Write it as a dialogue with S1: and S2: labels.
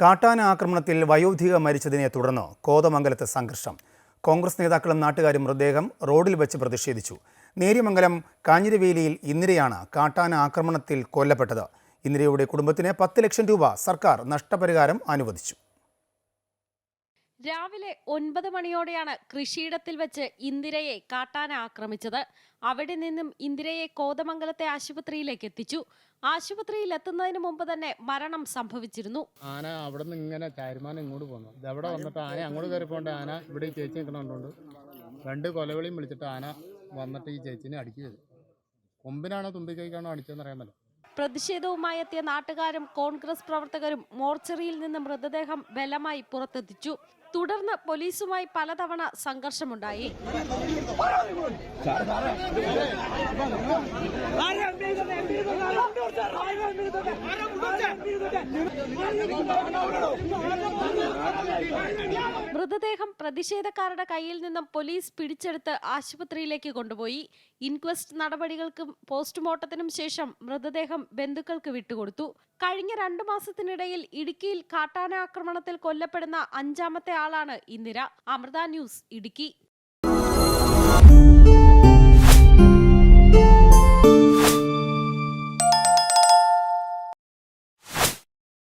S1: കാട്ടാന ആക്രമണത്തിൽ വയോധിക മരിച്ചതിനെ തുടർന്ന് കോതമംഗലത്ത് സംഘർഷം. കോൺഗ്രസ് നേതാക്കളും നാട്ടുകാരും മൃതദേഹം റോഡിൽ വെച്ച് പ്രതിഷേധിച്ചു. നേര്യമംഗലം കാഞ്ഞിരവേലിയിൽ ഇന്ദിരയാണ് കാട്ടാന ആക്രമണത്തിൽ കൊല്ലപ്പെട്ടത്. ഇന്ദിരയുടെ കുടുംബത്തിന് പത്ത് ലക്ഷം രൂപ സർക്കാർ നഷ്ടപരിഹാരം അനുവദിച്ചു.
S2: രാവിലെ ഒൻപത് മണിയോടെയാണ് കൃഷിയിടത്തിൽ വെച്ച് ഇന്ദിരയെ കാട്ടാന ആക്രമിച്ചത്. അവിടെ നിന്നും ഇന്ദിരയെ കോതമംഗലത്തെ ആശുപത്രിയിലേക്ക് എത്തിച്ചു. ആശുപത്രിയിൽ എത്തുന്നതിന് മുമ്പ് തന്നെ മരണം സംഭവിച്ചിരുന്നു.
S3: ആന അവിടെ നിന്ന് ഇങ്ങനെ ചാരുമാനം ഇങ്ങോട്ട് പോന്നു. ഇതവിടെ വന്നിട്ട് ആന അങ്ങോട്ട് കയറി പോകേണ്ട ആന ഇവിടെ ചേച്ചി നിൽക്കണോണ്ട് രണ്ട് കൊലവിളിയും വിളിച്ചിട്ട് ആന വന്നിട്ട് ഈ ചേച്ചിനെ അടിച്ചു കൊമ്പിനാണോ തുമ്പിക്കൈക്കാണോ അടിച്ചതെന്ന് അറിയാൻ പറ്റില്ല.
S2: പ്രതിഷേധവുമായി എത്തിയ നാട്ടുകാരും കോൺഗ്രസ് പ്രവർത്തകരും മോർച്ചറിയിൽ നിന്ന് മൃതദേഹം ബലമായി പുറത്തെത്തിച്ചു. തുടർന്ന് പോലീസുമായി പലതവണ സംഘർഷമുണ്ടായി. മൃതദേഹം പ്രതിഷേധക്കാരുടെ കയ്യിൽ നിന്നും പോലീസ് പിടിച്ചെടുത്ത് ആശുപത്രിയിലേക്ക് കൊണ്ടുപോയി. ഇൻക്വസ്റ്റ് നടപടികൾക്കും പോസ്റ്റ്മോർട്ടത്തിനും ശേഷം മൃതദേഹം ബന്ധുക്കൾക്ക് വിട്ടുകൊടുത്തു. കഴിഞ്ഞ രണ്ടു മാസത്തിനിടയിൽ ഇടുക്കിയിൽ കാട്ടാന ആക്രമണത്തിൽ കൊല്ലപ്പെടുന്ന അഞ്ചാമത്തെ ആളാണ് ഇന്ദിര. അമൃത ന്യൂസ് ഇടുക്കി.